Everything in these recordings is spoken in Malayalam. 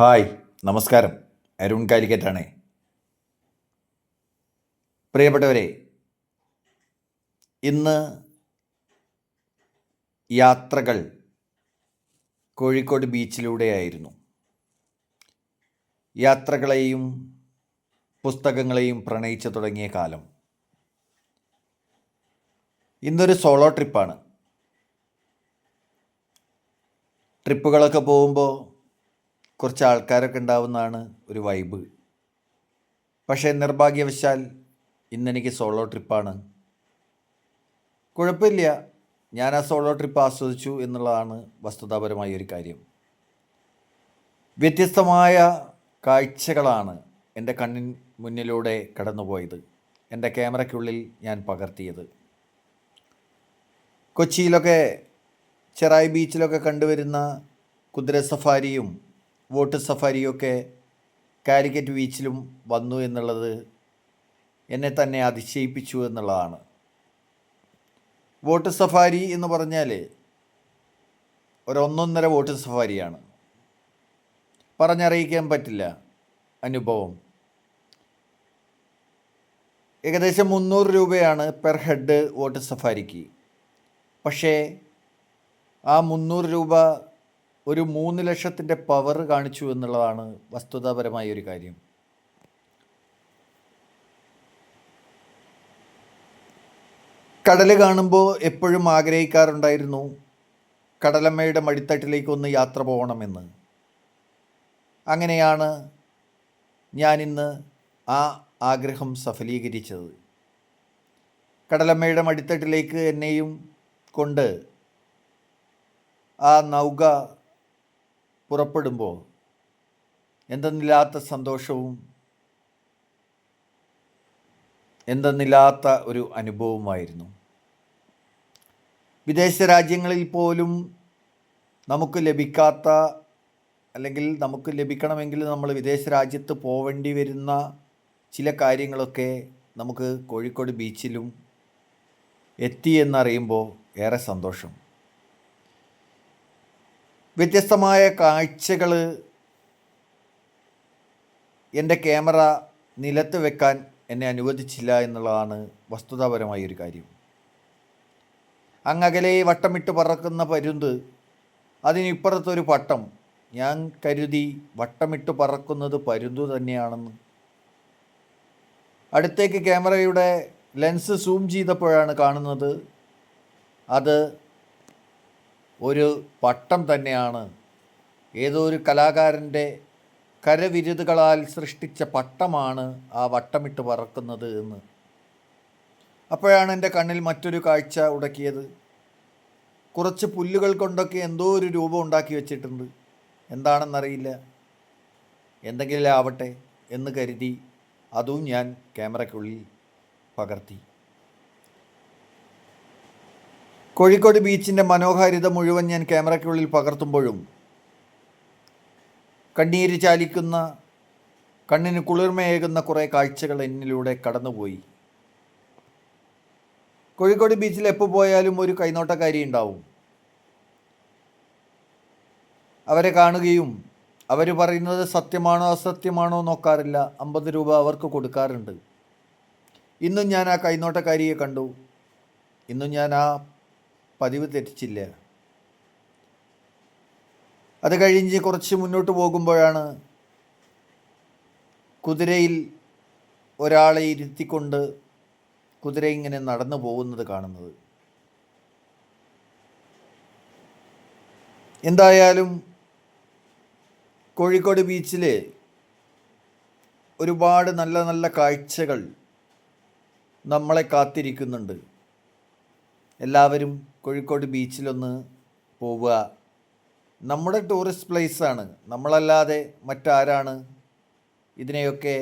ഹായ് നമസ്കാരം. അരുൺ കാലിക്കറ്റാണ്. പ്രിയപ്പെട്ടവരെ ഇന്ന് യാത്രകൾ കോഴിക്കോട് ബീച്ചിലൂടെയായിരുന്നു. യാത്രകളെയും പുസ്തകങ്ങളെയും പ്രണയിച്ചു തുടങ്ങിയ കാലം. ഇന്നൊരു സോളോ ട്രിപ്പാണ്. ട്രിപ്പുകളൊക്കെ പോകുമ്പോൾ കുറച്ച് ആൾക്കാരൊക്കെ ഉണ്ടാവുന്നതാണ് ഒരു വൈബ് പക്ഷേ നിർഭാഗ്യവശാൽ ഇന്നെനിക്ക് സോളോ ട്രിപ്പാണ് കുഴപ്പമില്ല. ഞാൻ ആ സോളോ ട്രിപ്പ് ആസ്വദിച്ചു എന്നുള്ളതാണ് വസ്തുതാപരമായ ഒരു കാര്യം. വ്യത്യസ്തമായ കാഴ്ചകളാണ് എന്റെ കണ്ണിൻ മുന്നിലൂടെ കടന്നുപോയത്. എന്റെ ക്യാമറയ്ക്കുള്ളിൽ ഞാൻ പകർത്തിയത്. കൊച്ചിയിലൊക്കെ ചെറായി ബീച്ചിലൊക്കെ കണ്ടുവരുന്ന കുതിര സഫാരിയും വോട്ട് സഫാരിയൊക്കെ കാലിക്കറ്റ് ബീച്ചിലും വന്നു എന്നുള്ളത് എന്നെ തന്നെ അതിശയിപ്പിച്ചു എന്നുള്ളതാണ്. വോട്ട് സഫാരി എന്ന് പറഞ്ഞാൽ ഒരൊന്നൊന്നര വോട്ട് സഫാരിയാണ്. പറഞ്ഞറിയിക്കാൻ പറ്റില്ല അനുഭവം. ഏകദേശം മുന്നൂറ് രൂപയാണ് പെർ ഹെഡ് വോട്ട് സഫാരിക്ക്. പക്ഷേ ആ മുന്നൂറ് രൂപ ഒരു മൂന്ന് ലക്ഷത്തിന്റെ പവർ കാണിച്ചു എന്നുള്ളതാണ് വസ്തുതാപരമായ ഒരു കാര്യം. കടൽ കാണുമ്പോൾ എപ്പോഴും ആഗ്രഹിക്കാറുണ്ടായിരുന്നു കടലമ്മയുടെ മടിത്തട്ടിലേക്ക് ഒന്ന് യാത്ര പോകണമെന്ന്. അങ്ങനെയാണ് ഞാനിന്ന് ആ ആഗ്രഹം സഫലീകരിച്ചത്. കടലമ്മയുടെ മടിത്തട്ടിലേക്ക് എന്നെയും കൊണ്ട് ആ നൗക പുറപ്പെടുമ്പോൾ എന്തെന്നില്ലാത്ത സന്തോഷവും എന്തെന്നില്ലാത്ത ഒരു അനുഭവമായിരുന്നു വിദേശ രാജ്യങ്ങളിൽ പോലും നമുക്ക് ലഭിക്കാത്ത അല്ലെങ്കിൽ നമുക്ക് ലഭിക്കണമെങ്കിൽ നമ്മൾ വിദേശ രാജ്യത്ത് പോവേണ്ടി വരുന്ന ചില കാര്യങ്ങളൊക്കെ നമുക്ക് കോഴിക്കോട് ബീച്ചിലും എത്തി എന്നറിയുമ്പോൾ ഏറെ സന്തോഷം. വ്യത്യസ്തമായ കാഴ്ചകൾ എന്റെ ക്യാമറ നിലത്ത് വെക്കാൻ എന്നെ അനുവദിച്ചില്ല എന്നുള്ളതാണ് വസ്തുതാപരമായ ഒരു കാര്യം. അങ്ങകലെ വട്ടമിട്ട് പറക്കുന്ന പരുന്ത് അതിനിപ്പുറത്തൊരു പട്ടം. ഞാൻ കരുതി വട്ടമിട്ട് പറക്കുന്നത് പരുന്തു തന്നെയാണെന്ന്. അടുത്തേക്ക് ക്യാമറയുടെ ലെൻസ് സൂം ചെയ്തപ്പോഴാണ് കാണുന്നത്. അത് ഒരു പട്ടം തന്നെയാണ്. ഏതോ ഒരു കലാകാരന്റെ കരവിരുതുകളാൽ സൃഷ്ടിച്ച പട്ടമാണ് ആ വട്ടമിട്ട് പറക്കുന്നത് എന്ന്. അപ്പോഴാണ് എന്റെ കണ്ണിൽ മറ്റൊരു കാഴ്ച ഉടക്കിയത്. കുറച്ച് പുല്ലുകൾ കൊണ്ടൊക്കെ എന്തോ ഒരു രൂപം ഉണ്ടാക്കി വെച്ചിട്ടുണ്ട്. എന്താണെന്നറിയില്ല. എന്തെങ്കിലും ആവട്ടെ എന്ന് കരുതി അതും ഞാൻ ക്യാമറയ്ക്കുള്ളിൽ പകർത്തി. കോഴിക്കോട് ബീച്ചിന്റെ മനോഹാരിത മുഴുവൻ ഞാൻ ക്യാമറയ്ക്കുള്ളിൽ പകർത്തുമ്പോഴും കണ്ണീര് ചാലിക്കുന്ന കണ്ണിന് കുളിർമയേകുന്ന കുറേ കാഴ്ചകൾ എന്നിലൂടെ കടന്നുപോയി. കോഴിക്കോട് ബീച്ചിൽ എപ്പോൾ പോയാലും ഒരു കൈനോട്ടക്കാരി ഉണ്ടാവും. അവരെ കാണുകയും അവർ പറയുന്നത് സത്യമാണോ അസത്യമാണോ നോക്കാറില്ല. അമ്പത് രൂപ അവർക്ക് കൊടുക്കാറുണ്ട്. ഇന്നും ഞാൻ ആ കൈനോട്ടക്കാരിയെ കണ്ടു. ഇന്നും ഞാൻ ആ പതിവ് തെറ്റിച്ചില്ല. അത് കഴിഞ്ഞ് കുറച്ച് മുന്നോട്ട് പോകുമ്പോഴാണ് കുതിരയിൽ ഒരാളെ ഇരുത്തിക്കൊണ്ട് കുതിര ഇങ്ങനെ നടന്നു പോകുന്നത് കാണുന്നത്. എന്തായാലും കോഴിക്കോട് ബീച്ചിൽ ഒരുപാട് നല്ല നല്ല കാഴ്ചകൾ നമ്മളെ കാത്തിരിക്കുന്നുണ്ട്. എല്ലാവരും കോഴിക്കോട് ബീച്ചിലൊന്ന് പോവുക. നമ്മുടെ ടൂറിസ്റ്റ് പ്ലേസാണ് നമ്മളല്ലാതെ മറ്റാരാണ് ഇതിനെയൊക്കെ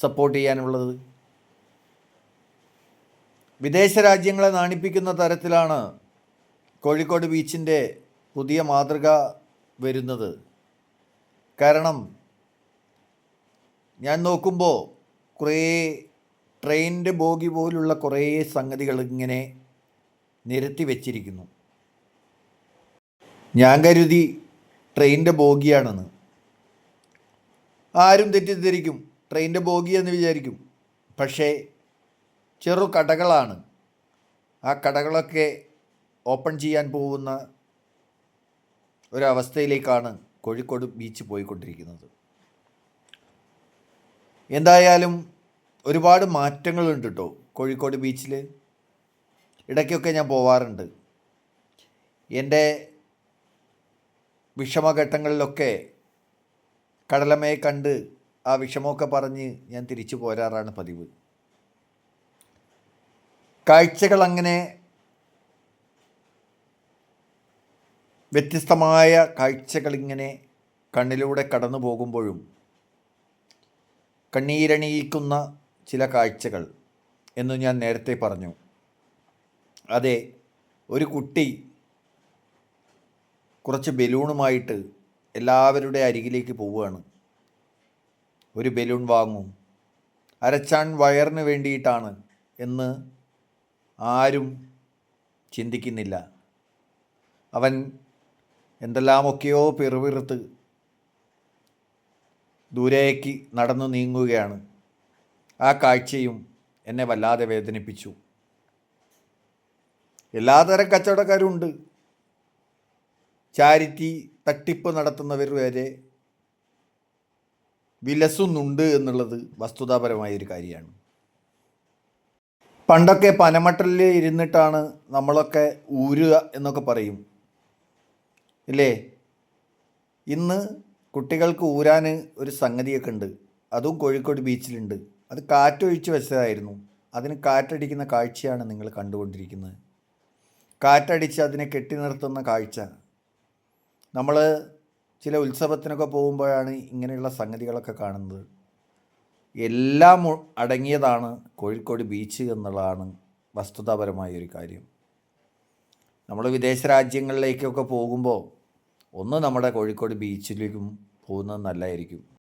സപ്പോർട്ട് ചെയ്യാനുള്ളത്? വിദേശ രാജ്യങ്ങളെ നാണിപ്പിക്കുന്ന തരത്തിലാണ് കോഴിക്കോട് ബീച്ചിന്റെ പുതിയ മാതൃക വരുന്നത്. കാരണം ഞാൻ നോക്കുമ്പോൾ കുറേ ട്രെയിനിന്റെ ബോഗി പോലുള്ള കുറേ സംഗതികൾ ഇങ്ങനെ നിരത്തി വച്ചിരിക്കുന്നു. ഞാൻ കരുതി ട്രെയിനിന്റെ ബോഗിയാണെന്ന്. ആരും തെറ്റിദ്ധരിക്കും. ട്രെയിനിന്റെ ബോഗി എന്ന് വിചാരിക്കും. പക്ഷേ ചെറു കടകളാണ്. ആ കടകളൊക്കെ ഓപ്പൺ ചെയ്യാൻ പോകുന്ന ഒരവസ്ഥയിലേക്കാണ് കോഴിക്കോട് ബീച്ച് പോയിക്കൊണ്ടിരിക്കുന്നത്. എന്തായാലും ഒരുപാട് മാറ്റങ്ങളുണ്ട് കേട്ടോ കോഴിക്കോട് ബീച്ചിൽ ഇടയ്ക്കൊക്കെ ഞാൻ പോവാറുണ്ട്. എന്റെ വിഷമഘട്ടങ്ങളിലൊക്കെ കടലമ്മയെ കണ്ട് ആ വിഷമമൊക്കെ പറഞ്ഞ് ഞാൻ തിരിച്ചു പോരാറാണ് പതിവ്. കാഴ്ചകൾ അങ്ങനെ വ്യത്യസ്തമായ കാഴ്ചകൾ ഇങ്ങനെ കണ്ണിലൂടെ കടന്നു പോകുമ്പോഴും കണ്ണീരണിയിക്കുന്ന ചില കാഴ്ചകൾ എന്ന് ഞാൻ നേരത്തെ പറഞ്ഞു. അതെ ഒരു കുട്ടി കുറച്ച് ബലൂണുമായിട്ട് എല്ലാവരുടെ അരികിലേക്ക് പോവുകയാണ്. ഒരു ബലൂൺ വാങ്ങും. അരച്ചാൻ വയറിന് വേണ്ടിയിട്ടാണ് എന്ന് ആരും ചിന്തിക്കുന്നില്ല. അവൻ എന്തെല്ലാമൊക്കെയോ പിറുപിറുത്ത് ദൂരേക്ക് നടന്നു നീങ്ങുകയാണ്. ആ കാഴ്ചയും എന്നെ വല്ലാതെ വേദനിപ്പിച്ചു. എല്ലാതരം കച്ചവടക്കാരുണ്ട് ചാരിറ്റി തട്ടിപ്പ് നടത്തുന്നവർ വരെ വിലസുന്നുണ്ട് എന്നുള്ളത് വസ്തുതാപരമായൊരു കാര്യമാണ്. പണ്ടൊക്കെ പനമട്ടലിൽ ഇരുന്നിട്ടാണ് നമ്മളൊക്കെ ഊരുക എന്നൊക്കെ പറയും. ഇല്ലേ? ഇന്ന് കുട്ടികൾക്ക് ഊരാൻ ഒരു സംഗതിയൊക്കെ ഉണ്ട്. അതും കോഴിക്കോട് ബീച്ചിലുണ്ട്. അത് കാറ്റൊഴിച്ച് വെച്ചതായിരുന്നു. അതിന് കാറ്റടിക്കുന്ന കാഴ്ചയാണ് നിങ്ങൾ കണ്ടുകൊണ്ടിരിക്കുന്നത്. കാറ്റടിച്ച് അതിനെ കെട്ടി നിർത്തുന്ന കാഴ്ച. നമ്മൾ ചില ഉത്സവത്തിനൊക്കെ പോകുമ്പോഴാണ് ഇങ്ങനെയുള്ള സംഗതികളൊക്കെ കാണുന്നത്. എല്ലാം അടങ്ങിയതാണ് കോഴിക്കോട് ബീച്ച് എന്നുള്ളതാണ് വസ്തുതാപരമായ ഒരു കാര്യം. നമ്മൾ വിദേശ രാജ്യങ്ങളിലേക്കൊക്കെ പോകുമ്പോൾ ഒന്ന് നമ്മുടെ കോഴിക്കോട് ബീച്ചിലേക്കും പോകുന്നത് നല്ലതായിരിക്കും.